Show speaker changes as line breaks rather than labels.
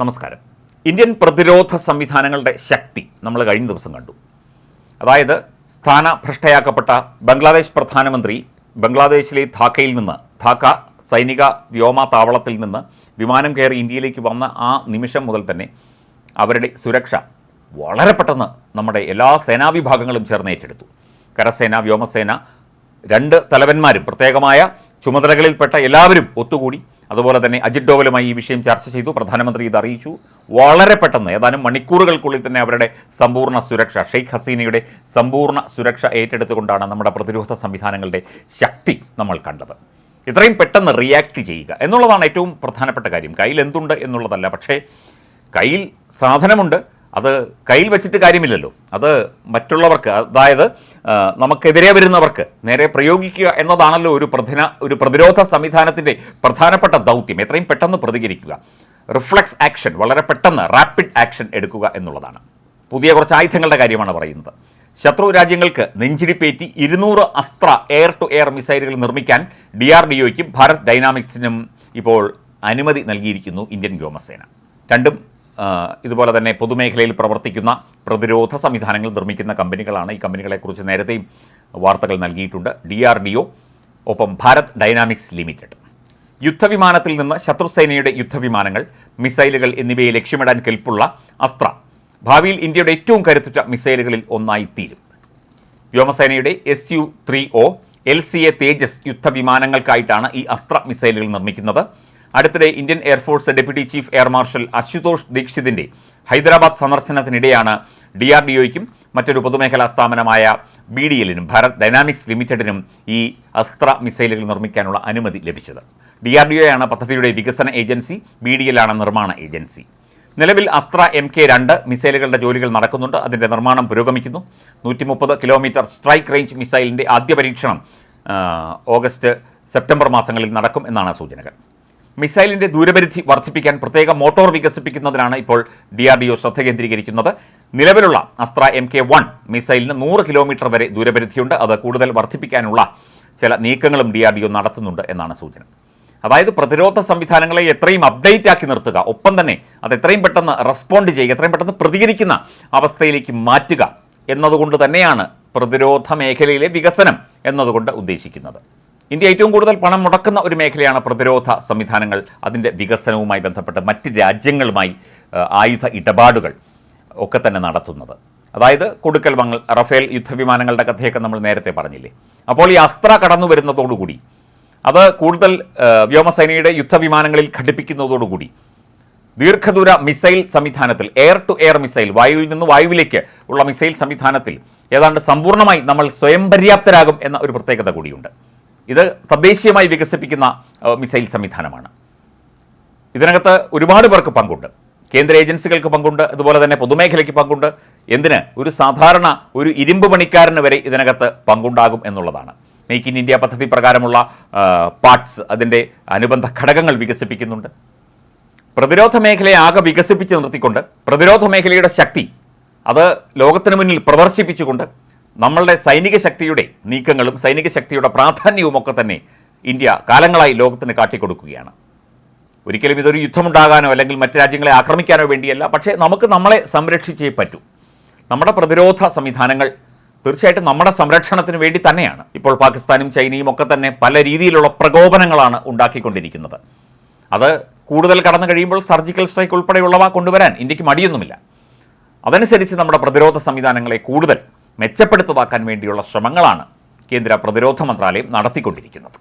നമസ്കാരം. ഇന്ത്യൻ പ്രതിരോധ സംവിധാനങ്ങളുടെ ശക്തി നമ്മൾ കഴിഞ്ഞ ദിവസം കണ്ടു. അതായത് സ്ഥാനഭ്രഷ്ടയാക്കപ്പെട്ട ബംഗ്ലാദേശ് പ്രധാനമന്ത്രി ബംഗ്ലാദേശിലെ ധാക്കയിൽ നിന്ന് ധാക്ക സൈനിക വ്യോമ താവളത്തിൽ നിന്ന് വിമാനം കയറി ഇന്ത്യയിലേക്ക് വന്ന ആ നിമിഷം മുതൽ തന്നെ അവരുടെ സുരക്ഷ വളരെ പെട്ടെന്ന് നമ്മുടെ എല്ലാ സേനാവിഭാഗങ്ങളും ചേർന്ന് ഏറ്റെടുത്തു. കരസേന വ്യോമസേന രണ്ട് തലവന്മാരും പ്രത്യേകമായ ചുമതലകളിൽപ്പെട്ട എല്ലാവരും ഒത്തുകൂടി അതുപോലെ തന്നെ അജിത് ഡോവലുമായി ഈ വിഷയം ചർച്ച ചെയ്തു പ്രധാനമന്ത്രി ഇത് അറിയിച്ചു. വളരെ പെട്ടെന്ന് ഏതാനും മണിക്കൂറുകൾക്കുള്ളിൽ തന്നെ അവരുടെ സമ്പൂർണ സുരക്ഷ ഷെയ്ഖ് ഹസീനയുടെ സമ്പൂർണ സുരക്ഷ ഏറ്റെടുത്തുകൊണ്ടാണ് നമ്മുടെ പ്രതിരോധ സംവിധാനങ്ങളുടെ ശക്തി നമ്മൾ കണ്ടത്. ഇത്രയും പെട്ടെന്ന് റിയാക്ട് ചെയ്യുക എന്നുള്ളതാണ് ഏറ്റവും പ്രധാനപ്പെട്ട കാര്യം. കയ്യിൽ എന്തുണ്ട് എന്നുള്ളതല്ല പക്ഷേ കയ്യിൽ സാധനമുണ്ട് അത് കയ്യിൽ വെച്ചിട്ട് കാര്യമില്ലല്ലോ. അത് മറ്റുള്ളവർക്ക് അതായത് നമുക്കെതിരെ വരുന്നവർക്ക് നേരെ പ്രയോഗിക്കുക എന്നതാണല്ലോ ഒരു പ്രധാന ഒരു പ്രതിരോധ സംവിധാനത്തിന്റെ പ്രധാനപ്പെട്ട ദൗത്യം. എത്രയും പെട്ടെന്ന് പ്രതികരിക്കുക. റിഫ്ലക്സ് ആക്ഷൻ വളരെ പെട്ടെന്ന് റാപ്പിഡ് ആക്ഷൻ എടുക്കുക എന്നുള്ളതാണ്. പുതിയ കുറച്ച് ആയുധങ്ങളുടെ കാര്യമാണ് പറയുന്നത്. ശത്രു രാജ്യങ്ങൾക്ക് നെഞ്ചിടിപ്പേറ്റി ഇരുന്നൂറ് അസ്ത്ര എയർ ടു എയർ മിസൈലുകൾ നിർമ്മിക്കാൻ ഡി ആർ ഡി ഒയ്ക്കും ഭാരത് ഡൈനാമിക്സിനും ഇപ്പോൾ അനുമതി നൽകിയിരിക്കുന്നു ഇന്ത്യൻ വ്യോമസേന. രണ്ടും ഇതുപോലെ തന്നെ പൊതുമേഖലയിൽ പ്രവർത്തിക്കുന്ന പ്രതിരോധ സംവിധാനങ്ങൾ നിർമ്മിക്കുന്ന കമ്പനികളാണ് ഈ കമ്പനികളെക്കുറിച്ച് നേരത്തെയും വാർത്തകൾ നൽകിയിട്ടുണ്ട്. ഡി ആർ ഡി ഒ ഒപ്പം ഭാരത് ഡൈനാമിക്സ് ലിമിറ്റഡ്. യുദ്ധവിമാനത്തിൽ നിന്ന് ശത്രുസേനയുടെ യുദ്ധവിമാനങ്ങൾ മിസൈലുകൾ എന്നിവയെ ലക്ഷ്യമിടാൻ കെൽപ്പുള്ള അസ്ത്ര ഭാവിയിൽ ഇന്ത്യയുടെ ഏറ്റവും കരുത്തുറ്റ മിസൈലുകളിൽ ഒന്നായി തീരും. വ്യോമസേനയുടെ S U three O L C A Tejas യുദ്ധവിമാനങ്ങൾക്കായിട്ടാണ് ഈ അസ്ത്ര മിസൈലുകൾ നിർമ്മിക്കുന്നത്. അടുത്തിടെ Indian air force deputy chief air marshal Ashutosh ദീക്ഷിതിന്റെ Hyderabad സന്ദർശനത്തിനിടെയാണ് ഡി ആർ ഡി ഒയ്ക്കും മറ്റൊരു പൊതുമേഖലാ സ്ഥാപനമായ ബി ഡി എല്ലിനും ഭാരത് ഡൈനാമിക്സ് ലിമിറ്റഡിനും ഈ അസ്ത്ര മിസൈലുകൾ നിർമ്മിക്കാനുള്ള അനുമതി ലഭിച്ചത്. ഡി ആർ ഡി ഒ ആണ് പദ്ധതിയുടെ വികസന ഏജൻസി ബി ഡി എല്ലാണ് നിർമ്മാണ ഏജൻസി. നിലവിൽ അസ്ത്ര എം കെ രണ്ട് മിസൈലുകളുടെ ജോലികൾ നടക്കുന്നുണ്ട്. അതിന്റെ നിർമ്മാണം പുരോഗമിക്കുന്നു. നൂറ്റി മുപ്പത് കിലോമീറ്റർ സ്ട്രൈക്ക് റേഞ്ച് മിസൈലിന്റെ ആദ്യ പരീക്ഷണം ഓഗസ്റ്റ് സെപ്റ്റംബർ മാസങ്ങളിൽ നടക്കും എന്നാണ് സൂചനകൾ. മിസൈലിന്റെ ദൂരപരിധി വർദ്ധിപ്പിക്കാൻ പ്രത്യേക മോട്ടോർ വികസിപ്പിക്കുന്നതിനാണ് ഇപ്പോൾ ഡി ആർ ഡി ഒ ശ്രദ്ധ കേന്ദ്രീകരിക്കുന്നത്. നിലവിലുള്ള അസ്ത്ര എം കെ വൺ മിസൈലിന് നൂറ് കിലോമീറ്റർ വരെ ദൂരപരിധിയുണ്ട്. അത് കൂടുതൽ വർദ്ധിപ്പിക്കാനുള്ള ചില നീക്കങ്ങളും ഡി ആർ ഡി ഒ നടത്തുന്നുണ്ട് എന്നാണ് സൂചന. അതായത് പ്രതിരോധ സംവിധാനങ്ങളെ എത്രയും അപ്ഡേറ്റ് ആക്കി നിർത്തുക ഒപ്പം തന്നെ അത് എത്രയും പെട്ടെന്ന് റെസ്പോണ്ട് ചെയ്യുക എത്രയും പെട്ടെന്ന് പ്രതികരിക്കുന്ന അവസ്ഥയിലേക്ക് മാറ്റുക എന്നതുകൊണ്ട് തന്നെയാണ് പ്രതിരോധ മേഖലയിലെ വികസനം എന്നതുകൊണ്ട് ഉദ്ദേശിക്കുന്നത്. ഇന്ത്യ ഏറ്റവും കൂടുതൽ പണം മുടക്കുന്ന ഒരു മേഖലയാണ് പ്രതിരോധ സംവിധാനങ്ങൾ. അതിന്റെ വികസനവുമായി ബന്ധപ്പെട്ട് മറ്റ് രാജ്യങ്ങളുമായി ആയുധ ഇടപാടുകൾ ഒക്കെ തന്നെ നടത്തുന്നത്. അതായത് കൊടുക്കൽ വങ്ങൾ റഫേൽ യുദ്ധവിമാനങ്ങളുടെ കഥയൊക്കെ നമ്മൾ നേരത്തെ പറഞ്ഞില്ലേ. അപ്പോൾ ഈ അസ്ത്ര കടന്നു വരുന്നതോടുകൂടി അത് കൂടുതൽ വ്യോമസേനയുടെ യുദ്ധവിമാനങ്ങളിൽ ഘടിപ്പിക്കുന്നതോടുകൂടി ദീർഘദൂര മിസൈൽ സംവിധാനത്തിൽ എയർ ടു എയർ മിസൈൽ വായുവിൽ നിന്ന് വായുവിലേക്ക് ഉള്ള മിസൈൽ സംവിധാനത്തിൽ ഏതാണ്ട് സമ്പൂർണമായി നമ്മൾ സ്വയം പര്യാപ്തരാകും എന്ന ഒരു പ്രത്യേകത കൂടിയുണ്ട്. ഇത് തദ്ദേശീയമായി വികസിപ്പിക്കുന്ന മിസൈൽ സംവിധാനമാണ്. ഇതിനകത്ത് ഒരുപാട് പേർക്ക് പങ്കുണ്ട്. കേന്ദ്ര ഏജൻസികൾക്ക് പങ്കുണ്ട് അതുപോലെ തന്നെ പൊതുമേഖലയ്ക്ക് പങ്കുണ്ട്. എന്തിന്? ഒരു സാധാരണ ഒരു ഇരുമ്പ് പണിക്കാരന് വരെ ഇതിനകത്ത് പങ്കുണ്ടാകും എന്നുള്ളതാണ്. മേക്ക് ഇൻ ഇന്ത്യ പദ്ധതി പ്രകാരമുള്ള പാർട്സ് അതിന്റെ അനുബന്ധ ഘടകങ്ങൾ വികസിപ്പിക്കുന്നുണ്ട്. പ്രതിരോധ മേഖലയെ ആകെ വികസിപ്പിച്ച് നിർത്തിക്കൊണ്ട് പ്രതിരോധ മേഖലയുടെ ശക്തി അത് ലോകത്തിന് മുന്നിൽ പ്രദർശിപ്പിച്ചുകൊണ്ട് നമ്മളുടെ സൈനിക ശക്തിയുടെ നീക്കങ്ങളും സൈനിക ശക്തിയുടെ പ്രാധാന്യവും ഒക്കെ തന്നെ ഇന്ത്യ കാലങ്ങളായി ലോകത്തിന് കാട്ടിക്കൊടുക്കുകയാണ്. ഒരിക്കലും ഇതൊരു യുദ്ധമുണ്ടാകാനോ അല്ലെങ്കിൽ മറ്റ് രാജ്യങ്ങളെ ആക്രമിക്കാനോ വേണ്ടിയല്ല. പക്ഷേ നമുക്ക് നമ്മളെ സംരക്ഷിച്ചേ പറ്റൂ. നമ്മുടെ പ്രതിരോധ സംവിധാനങ്ങൾ തീർച്ചയായിട്ടും നമ്മുടെ സംരക്ഷണത്തിന് വേണ്ടി തന്നെയാണ്. ഇപ്പോൾ പാകിസ്ഥാനും ചൈനയും ഒക്കെ തന്നെ പല രീതിയിലുള്ള പ്രകോപനങ്ങളാണ് ഉണ്ടാക്കിക്കൊണ്ടിരിക്കുന്നത്. അത് കൂടുതൽ കടന്നു കഴിയുമ്പോൾ സർജിക്കൽ സ്ട്രൈക്ക് ഉൾപ്പെടെയുള്ളവ കൊണ്ടുവരാൻ ഇന്ത്യയ്ക്ക് മടിയൊന്നുമില്ല. അതനുസരിച്ച് നമ്മുടെ പ്രതിരോധ സംവിധാനങ്ങളെ കൂടുതൽ മെച്ചപ്പെടുത്തതാക്കാൻ വേണ്ടിയുള്ള ശ്രമങ്ങളാണ് കേന്ദ്ര പ്രതിരോധ മന്ത്രാലയം നടത്തിക്കൊണ്ടിരിക്കുന്നത്.